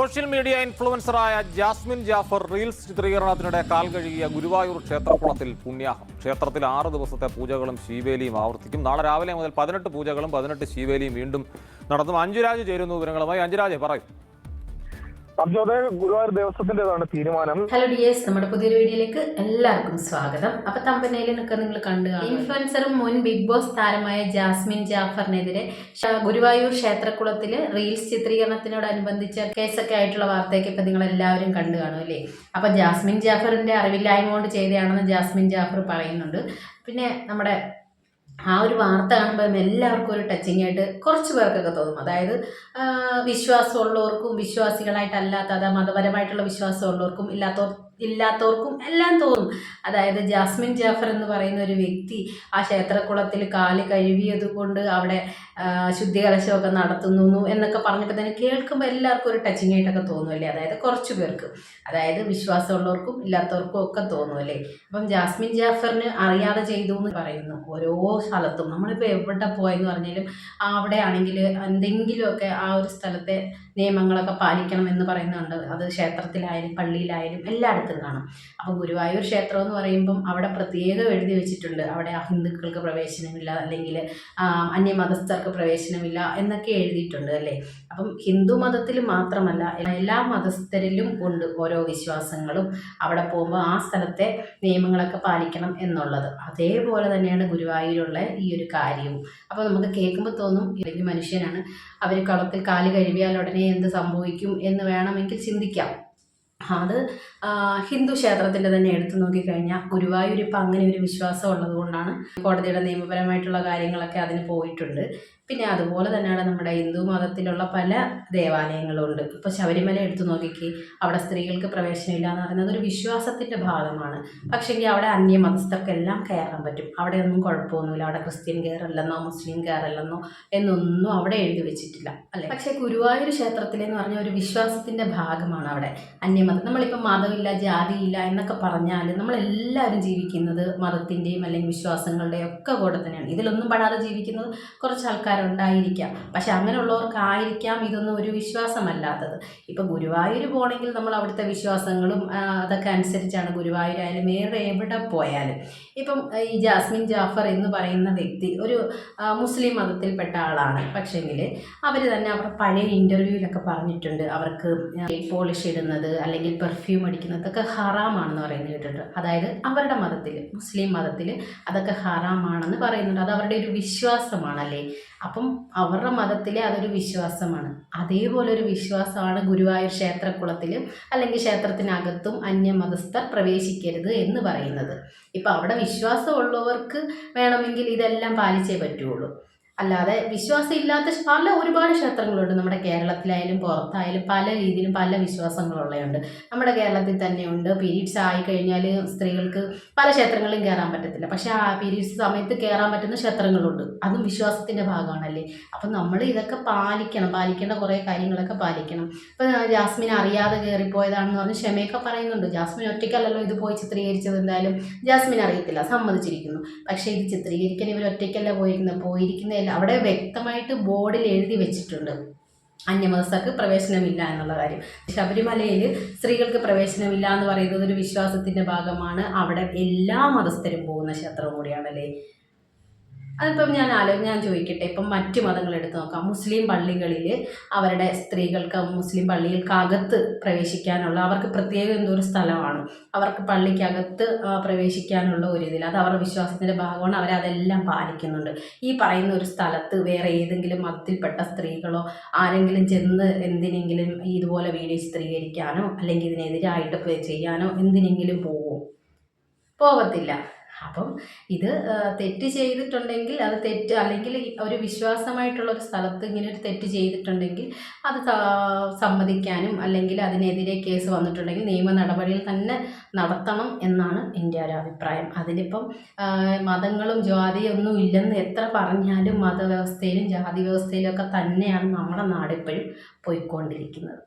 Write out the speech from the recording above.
Social media ഇൻഫ്ലുവൻസറായ Jasmine Jafar reels ചിത്രീകരണത്തിനിടെ കാൽ കഴുകിയ ഗുരുവായൂർ ക്ഷേത്രക്കുളത്തിൽ പുണ്യാഹം. ക്ഷേത്രത്തിൽ ആറ് ദിവസത്തെ പൂജകളും ശീവേലിയും ആവർത്തിക്കും. നാളെ രാവിലെ മുതൽ പതിനെട്ട് പൂജകളും പതിനെട്ട് ശീവേലിയും വീണ്ടും നടത്തും. അഞ്ജുരാജ് ചേരുന്നു വിവരങ്ങളുമായി. അഞ്ജുരാജ് പറയും. അർജോദയ ഗുരുവായൂർ ദേവസ്വത്തിന്റേതാണ് തീരുമാനം. ഹലോ ഡി എസ് നമ്മുടെ പുതിയൊരു വീഡിയോയിലേക്ക് എല്ലാവർക്കും സ്വാഗതം. അപ്പൊ തമ്പനയിലൊക്കെ നിങ്ങൾ കണ്ടു കാണും. ഇൻഫ്ലുവൻസറും മുൻ ബിഗ് ബോസ് താരമായ ജാസ്മിൻ ജാഫറിനെതിരെ ഗുരുവായൂർ ക്ഷേത്രക്കുളത്തിൽ റീൽസ് ചിത്രീകരണത്തിനോടനുബന്ധിച്ച കേസൊക്കെ ആയിട്ടുള്ള വാർത്തയൊക്കെ ഇപ്പൊ നിങ്ങൾ എല്ലാവരും കണ്ടു കാണും അല്ലേ? അപ്പൊ ജാസ്മിൻ ജാഫറിന്റെ അറിവില്ലായ്മ കൊണ്ട് ചെയ്തതാണെന്ന് ജാസ്മിൻ ജാഫർ പറയുന്നുണ്ട്. പിന്നെ നമ്മുടെ ആ ഒരു വാർത്ത കാണുമ്പോൾ എല്ലാവർക്കും ഒരു ടച്ചിങ് ആയിട്ട് കുറച്ച് പേർക്കൊക്കെ തോന്നും. അതായത് വിശ്വാസമുള്ളവർക്കും വിശ്വാസികളായിട്ടല്ലാത്ത അതായത് മതപരമായിട്ടുള്ള വിശ്വാസമുള്ളവർക്കും ഇല്ലാത്തവർ ഇല്ലാത്തവർക്കും എല്ലാം തോന്നും. അതായത് ജാസ്മിൻ ജാഫർ എന്ന് പറയുന്ന ഒരു വ്യക്തി ആ ക്ഷേത്രക്കുളത്തിൽ കാൽ കഴുകിയത് കൊണ്ട് അവിടെ ശുദ്ധികലശമൊക്കെ നടത്തുന്നു എന്നൊക്കെ പറഞ്ഞപ്പോൾ തന്നെ കേൾക്കുമ്പോൾ എല്ലാവർക്കും ഒരു ടച്ചിങ് ആയിട്ടൊക്കെ തോന്നുമല്ലേ? അതായത് കുറച്ച് പേർക്ക്. അതായത് വിശ്വാസമുള്ളവർക്കും ഇല്ലാത്തവർക്കും ഒക്കെ തോന്നുമല്ലേ? അപ്പം ജാസ്മിൻ ജാഫറിന് അറിയാതെ ചെയ്തു എന്ന് പറയുന്നു. ഓരോ സ്ഥലത്തും. നമ്മളിപ്പോൾ എവിടെ പോയെന്ന് പറഞ്ഞാലും അവിടെ ആണെങ്കിൽ എന്തെങ്കിലുമൊക്കെ ആ ഒരു സ്ഥലത്തെ നിയമങ്ങളൊക്കെ പാലിക്കണം എന്ന് പറയുന്നുണ്ട്. അത് ക്ഷേത്രത്തിലായാലും പള്ളിയിലായാലും എല്ലായിടത്തും. കാണും. അപ്പോൾ ഗുരുവായൂർ ക്ഷേത്രം എന്ന് പറയുമ്പം അവിടെ പ്രത്യേകം എഴുതി വെച്ചിട്ടുണ്ട്. അവിടെ ഹിന്ദുക്കൾക്ക് പ്രവേശനമില്ല അല്ലെങ്കിൽ അന്യമതസ്ഥർക്ക് പ്രവേശനമില്ല എന്നൊക്കെ എഴുതിയിട്ടുണ്ട് അല്ലേ? അപ്പം ഹിന്ദു മതത്തിൽ മാത്രമല്ല എല്ലാ മതസ്ഥരിലും ഉണ്ട് ഓരോ വിശ്വാസങ്ങളും. അവിടെ പോകുമ്പോൾ ആ സ്ഥലത്തെ നിയമങ്ങളൊക്കെ പാലിക്കണം എന്നുള്ളത്. അതേപോലെ തന്നെയാണ് ഗുരുവായൂരുള്ള ഈ ഒരു കാര്യവും. അപ്പോൾ നമുക്ക് കേൾക്കുമ്പോൾ തോന്നും ഇല്ലെങ്കിൽ മനുഷ്യനാണ് അവർ കളത്തിൽ കാൽ കഴുകിയാൽ ഉടനെ എന്ത് സംഭവിക്കും എന്ന് വേണമെങ്കിൽ ചിന്തിക്കാം. അത് ഹിന്ദു ക്ഷേത്രത്തിന്റെ തന്നെ എടുത്തു നോക്കിക്കഴിഞ്ഞാൽ ഗുരുവായൂരിപ്പം അങ്ങനെ ഒരു വിശ്വാസം ഉള്ളതുകൊണ്ടാണ് കോടതിയുടെ നിയമപരമായിട്ടുള്ള കാര്യങ്ങളൊക്കെ അതിന് പോയിട്ടുണ്ട്. പിന്നെ അതുപോലെ തന്നെയാണ് നമ്മുടെ ഹിന്ദു മതത്തിലുള്ള പല ദേവാലയങ്ങളുണ്ട്. ഇപ്പോൾ ശബരിമല എടുത്തു നോക്കിക്ക് അവിടെ സ്ത്രീകൾക്ക് പ്രവേശനമില്ല എന്ന് പറയുന്നത് ഒരു വിശ്വാസത്തിന്റെ ഭാഗമാണ്. പക്ഷേങ്കിൽ അവിടെ അന്യമതസ്ഥർക്കെല്ലാം കയറാൻ പറ്റും. അവിടെ ഒന്നും കുഴപ്പമൊന്നുമില്ല. അവിടെ ക്രിസ്ത്യൻ കയറല്ലെന്നോ മുസ്ലിം കയറല്ലെന്നോ എന്നൊന്നും അവിടെ എഴുതി വെച്ചിട്ടില്ല. അല്ലേ? പക്ഷേ ഗുരുവായൂർ ക്ഷേത്രത്തിലെന്ന് പറഞ്ഞ ഒരു വിശ്വാസത്തിന്റെ ഭാഗമാണ് അവിടെ. അന്യമതം. നമ്മളിപ്പോൾ മതമില്ല ജാതിയില്ല എന്നൊക്കെ പറഞ്ഞാൽ നമ്മളെല്ലാവരും ജീവിക്കുന്നത് മതത്തിന്റെയും അല്ലെങ്കിൽ വിശ്വാസങ്ങളുടെയും ഒക്കെ കൂടെ തന്നെയാണ്. ഇതിലൊന്നും പെടാതെ ജീവിക്കുന്നത് കുറച്ച് ആൾക്കാരുണ്ടായിരിക്കാം പക്ഷെ അങ്ങനെയുള്ളവർക്കായിരിക്കാം ഇതൊന്നും ഒരു വിശ്വാസമല്ലാത്തത്. ഇപ്പം ഗുരുവായൂർ പോകണമെങ്കിൽ നമ്മൾ അവിടുത്തെ വിശ്വാസങ്ങളും അതൊക്കെ അനുസരിച്ചാണ് ഗുരുവായൂരായാലും വേറെ എവിടെ പോയാലും. ഇപ്പം ഈ ജാസ്മിൻ ജാഫർ എന്ന് പറയുന്ന വ്യക്തി ഒരു മുസ്ലിം മതത്തിൽപ്പെട്ട ആളാണ്. പക്ഷേങ്കിൽ അവർ തന്നെ അവരുടെ പഴയ ഇന്റർവ്യൂവിലൊക്കെ പറഞ്ഞിട്ടുണ്ട്. അവർക്ക് പോളിഷ് ഇടുന്നത് അല്ലെങ്കിൽ പെർഫ്യൂം അടിക്കുന്നതൊക്കെ ഹറാമാണെന്ന് പറയുന്നത് കേട്ടിട്ടുണ്ട്. അതായത് അവരുടെ മതത്തിൽ മുസ്ലിം മതത്തിൽ അതൊക്കെ ഹറാമാണെന്ന് പറയുന്നുണ്ട്. അത് അവരുടെ ഒരു വിശ്വാസമാണല്ലേ? അപ്പം അവരുടെ മതത്തിലെ അതൊരു വിശ്വാസമാണ്. അതേപോലെ ഒരു വിശ്വാസമാണ് ഗുരുവായൂർ ക്ഷേത്രക്കുളത്തിൽ അല്ലെങ്കിൽ ക്ഷേത്രത്തിനകത്തും അന്യമതസ്ഥർ പ്രവേശിക്കരുത് എന്ന് പറയുന്നത്. ഇപ്പം അവിടെ വിശ്വാസമുള്ളവർക്ക് വേണമെങ്കിൽ ഇതെല്ലാം പാലിച്ചേ പറ്റുള്ളൂ. അല്ലാതെ വിശ്വാസം ഇല്ലാത്ത പല ഒരുപാട് ക്ഷേത്രങ്ങളുണ്ട് നമ്മുടെ കേരളത്തിലായാലും പുറത്തായാലും പല രീതിയിലും പല വിശ്വാസങ്ങളുള്ളതുണ്ട് നമ്മുടെ കേരളത്തിൽ തന്നെയുണ്ട്. പീരീഡ്സ് ആയി കഴിഞ്ഞാൽ സ്ത്രീകൾക്ക് പല ക്ഷേത്രങ്ങളിലും കയറാൻ പറ്റത്തില്ല. പക്ഷേ ആ പീരീഡ്സ് സമയത്ത് കയറാൻ പറ്റുന്ന ക്ഷേത്രങ്ങളുണ്ട്. അതും വിശ്വാസത്തിന്റെ ഭാഗമാണല്ലേ? അപ്പം നമ്മൾ ഇതൊക്കെ പാലിക്കണം. പാലിക്കേണ്ട കുറേ കാര്യങ്ങളൊക്കെ പാലിക്കണം. ഇപ്പം ജാസ്മിൻ അറിയാതെ കയറിപ്പോയതാണെന്ന് പറഞ്ഞ് ക്ഷമയൊക്കെ പറയുന്നുണ്ട്. ജാസ്മിൻ ഒറ്റയ്ക്കല്ലല്ലോ ഇത് പോയി ചിത്രീകരിച്ചത് എന്തായാലും ജാസ്മിൻ അറിയത്തില്ല. സമ്മതിച്ചിരിക്കുന്നു. പക്ഷേ ഇത് ചിത്രീകരിക്കാൻ ഇവർ ഒറ്റയ്ക്കല്ല പോയിരിക്കുന്നത് പോയിരിക്കുന്നതല്ല അവിടെ വ്യക്തമായിട്ട് ബോർഡിൽ എഴുതി വെച്ചിട്ടുണ്ട്. അന്യമതസ്ഥർക്ക് പ്രവേശനമില്ല എന്നുള്ള കാര്യം. ശബരിമലയിൽ സ്ത്രീകൾക്ക് പ്രവേശനമില്ല എന്ന് പറയുന്നത് ഒരു വിശ്വാസത്തിന്റെ ഭാഗമാണ്. അവിടെ എല്ലാ മതസ്ഥരും പോകുന്ന ക്ഷേത്രം കൂടിയാണല്ലേ? അതിപ്പം ഞാൻ ആലോ ഞാൻ ചോദിക്കട്ടെ ഇപ്പം മറ്റു മതങ്ങൾ എടുത്ത് നോക്കാം. മുസ്ലിം പള്ളികളിൽ അവരുടെ സ്ത്രീകൾക്ക് മുസ്ലിം പള്ളികൾക്കകത്ത് പ്രവേശിക്കാനുള്ള അവർക്ക് പ്രത്യേകം എന്തൊരു സ്ഥലമാണ്. അവർക്ക് പള്ളിക്കകത്ത് പ്രവേശിക്കാനുള്ള ഒരു ഇതിൽ അത് അവരുടെ വിശ്വാസത്തിന്റെ ഭാഗമാണ് അവരതെല്ലാം പാലിക്കുന്നുണ്ട്. ഈ പറയുന്ന ഒരു സ്ഥലത്ത് വേറെ ഏതെങ്കിലും മതത്തിൽപ്പെട്ട സ്ത്രീകളോ ആരെങ്കിലും ചെന്ന് എന്തിനെങ്കിലും ഇതുപോലെ വീഡിയോ ചിത്രീകരിക്കാനോ അല്ലെങ്കിൽ ഇതിനെതിരായിട്ട് ചെയ്യാനോ എന്തിനെങ്കിലും പോവും? പോകത്തില്ല. അപ്പം ഇത് തെറ്റ് ചെയ്തിട്ടുണ്ടെങ്കിൽ അത് തെറ്റ് അല്ലെങ്കിൽ ഒരു വിശ്വാസമായിട്ടുള്ള ഒരു സ്ഥലത്ത് ഇങ്ങനെ ഒരു തെറ്റ് ചെയ്തിട്ടുണ്ടെങ്കിൽ അത് സമ്മതിക്കാനും അല്ലെങ്കിൽ അതിനെതിരെ കേസ് വന്നിട്ടുണ്ടെങ്കിൽ നിയമ നടപടിയിൽ തന്നെ നടത്തണം എന്നാണ് എന്റെ ഒരു അഭിപ്രായം. അതിനിപ്പം മതങ്ങളും ജാതിയൊന്നും ഇല്ലെന്ന് എത്ര പറഞ്ഞാലും മതവ്യവസ്ഥയിലും ജാതി വ്യവസ്ഥയിലും ഒക്കെ തന്നെയാണ് നമ്മുടെ നാട് ഇപ്പോഴും പോയിക്കൊണ്ടിരിക്കുന്നത്.